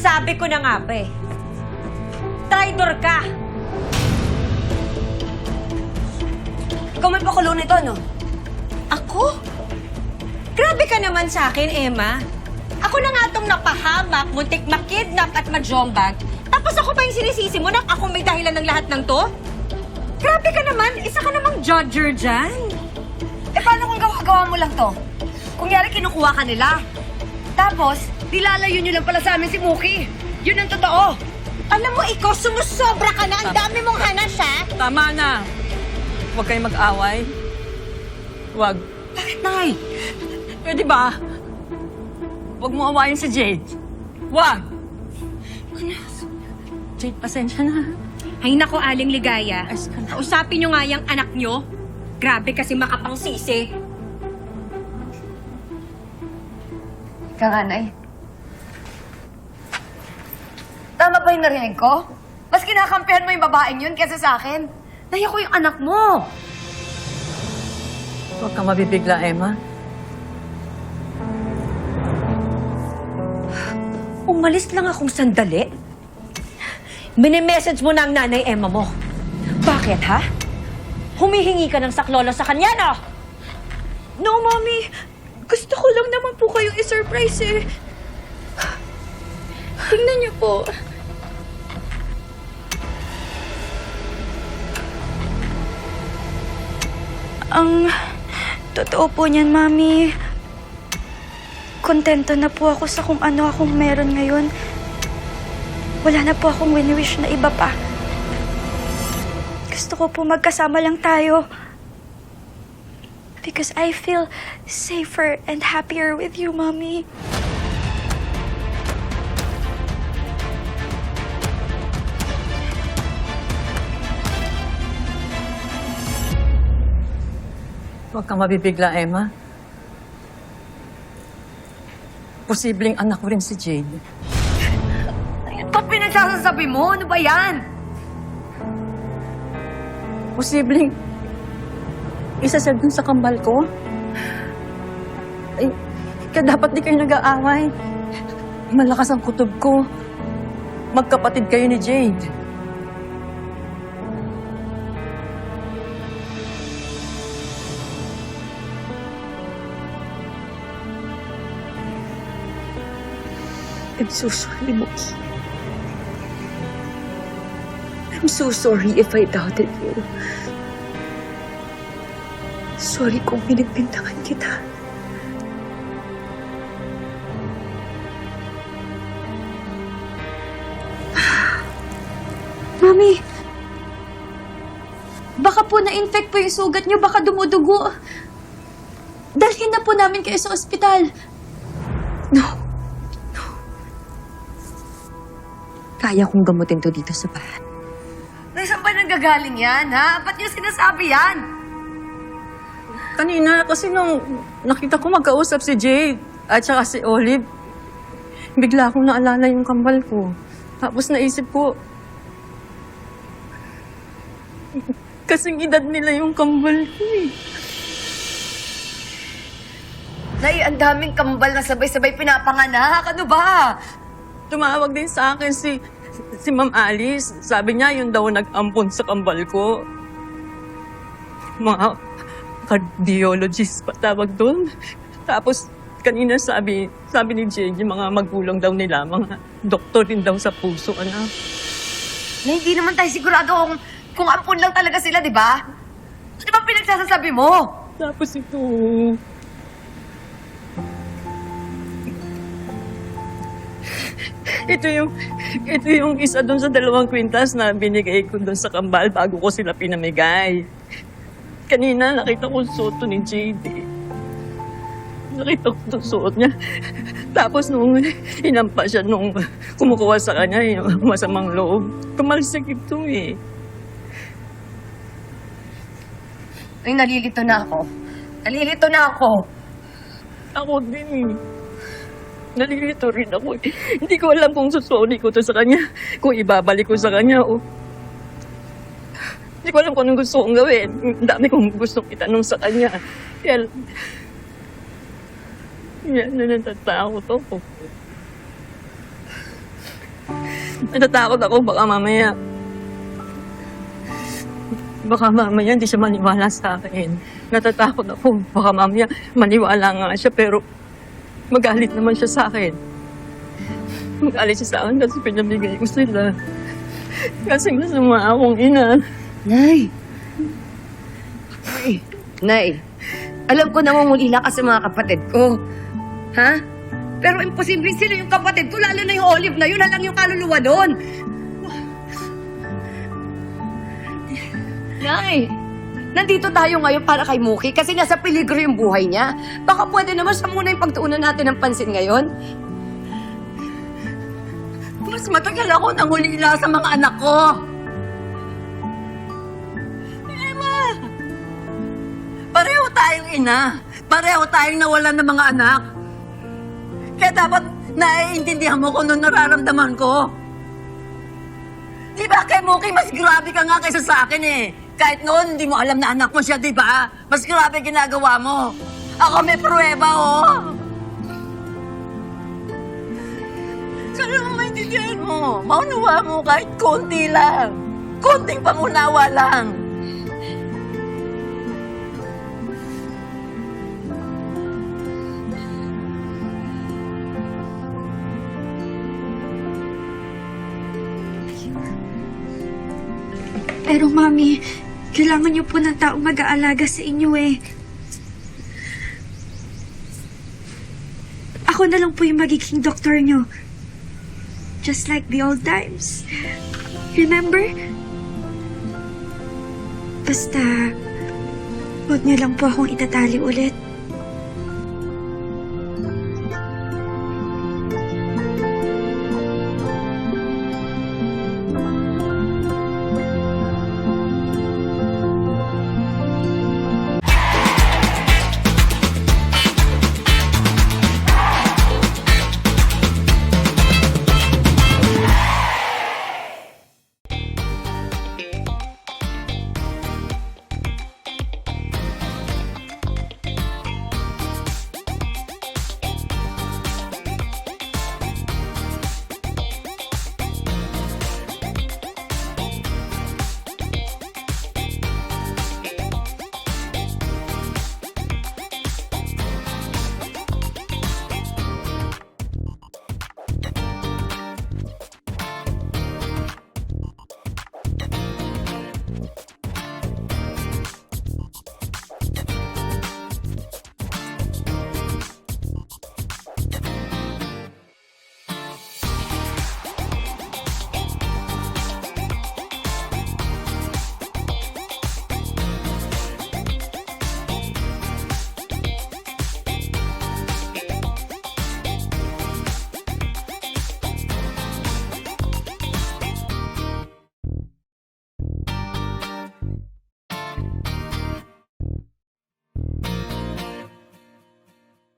Sinasabi ko na nga ba eh. Traitor ka! Ikaw may pakulo nito, no? Ako? Grabe ka naman sa akin, Emma. Ako na nga itong napahamak, muntik makidnap at majombag. Tapos ako pa yung sinisisi mo na ako may dahilan ng lahat ng to? Grabe ka naman, isa ka namang judger dyan. Eh paano kung gawa-gawa mo lang to? Kung yari kinukuha ka nila. Tapos, nilalayo nyo lang pala sa amin si Muki. Yun ang totoo. Alam mo, ikaw sumusobra ka na. Ang dami mong hanas, ha? Tama na. Huwag kayong mag-away. Huwag. Bakit, Nay? Pwede ba? Huwag mo awayin si Jade. Huwag! Jade, pasensya na. Ay nako, Aling Ligaya. Ayos ka na. Kausapin nyo nga yung anak nyo. Grabe kasi makapang Ika nga, Nay. Tama ba yung narinig ko? Mas kinakampihan mo yung babaeng yun kesa sa akin. Nay, ako yung anak mo. Huwag kang mabibigla, Emma. Umalis lang akong sandali. Mini-message mo na ang nanay Emma mo. Bakit, ha? Humihingi ka ng saklolo sa kanya, no? No, Mommy. Gusto ko lang naman po kayong i-surprise eh. Tingnan niyo po. Ang totoo po niyan, Mami. Kontento na po ako sa kung ano akong meron ngayon. Wala na po akong wini-wish na iba pa. Gusto ko po magkasama lang tayo. Because I feel safer and happier with you, Mommy. Huwag kang mabibigla, Emma. Posibleng anak ko rin si Jade. Ano ba pinagsasasabi mo? Ano ba yan? Posibleng isa siya dun sa kambal ko. Ay, kaya dapat di kayo nag-aaway. Malakas ang kutob ko. Magkapatid kayo ni Jade. I'm so sorry, Mookie. I'm so sorry if I doubted you. Sorry kung pinagbintangan kita. Mami! Baka po na-infect po yung sugat niyo, baka dumudugo. Dalhin na po namin kayo sa ospital. No. Kaya kong gamutin to dito sa bahay. Nay, saan ba nanggagaling yan, ha? Ba't niyo sinasabi yan? Kanina, kasi nung nakita ko magkausap si Jade at saka si Olive, bigla akong naalala yung kambal ko. Tapos naisip ko, kasing edad nila yung kambal ko eh. Nay, ang daming kambal na sabay-sabay pinapanganak. Ano ba? Tumawag din sa akin si si Ma'am Alice. Sabi niya, yun daw nag-ampon sa kambal ko. Mga cardiologist pa tawag doon. Tapos, kanina sabi, sabi ni yung mga magulang daw nila, mga doktor din daw sa puso, anak. Na hindi naman tayo sigurado kung, kung ampun lang talaga sila, di ba? Di ba pinagsasasabi mo? Tapos ito, ito yung, ito yung isa doon sa dalawang kwintas na binigay ko doon sa kambal bago ko sila pinamigay. Kanina nakita ko suot to ni JD. Nakita ko itong suot niya. Tapos nung inampa siya nung kumukuha sa kanya, yung masamang loob. Tumalsik ito eh. Ay, nalilito na ako. Nalilito na ako. Ako din eh. Nalilito rin ako eh. Hindi ko alam kung susuli ko to sa kanya. Kung ibabalik ko sa kanya o... Hindi ko alam kung anong gusto kong gawin. Ang dami kong gustong itanong sa kanya. Kaya... Yan na natatakot ako. Natatakot ako baka mamaya. Baka mamaya hindi siya maniwala sa akin. Natatakot ako. Baka mamaya maniwala nga siya pero magalit naman siya sa akin. Magalit siya sa akin kasi pinamigay ko sila. Kasi masama akong ina. Nay! Nay! Nay! Alam ko nangungulila ka sa mga kapatid ko. Ha? Pero imposible sila yung kapatid ko, lalo na yung Olive na yun, na lang yung kaluluwa doon. Nay! Nandito tayo ngayon para kay Muki kasi nasa peligro yung buhay niya. Baka pwede naman siya muna yung pagtuunan natin ng pansin ngayon. Mas matagal ako nangulila sa mga anak ko. Tayong ina. Pareho tayong nawalan ng mga anak. Kaya dapat naiintindihan mo kung ano nararamdaman ko. Di ba kay Muki, mas grabe ka nga kaysa sa akin eh. Kahit noon, hindi mo alam na anak mo siya, di ba? Mas grabe ginagawa mo. Ako may pruweba, oh. Sana mo maintindihan mo. Maunawa mo kahit konti lang. Konting pangunawa lang. Pero mami, kailangan niyo po ng taong mag-aalaga sa inyo eh. Ako na lang po yung magiging doktor niyo. Just like the old times. Remember? Basta, huwag niyo lang po akong itatali ulit.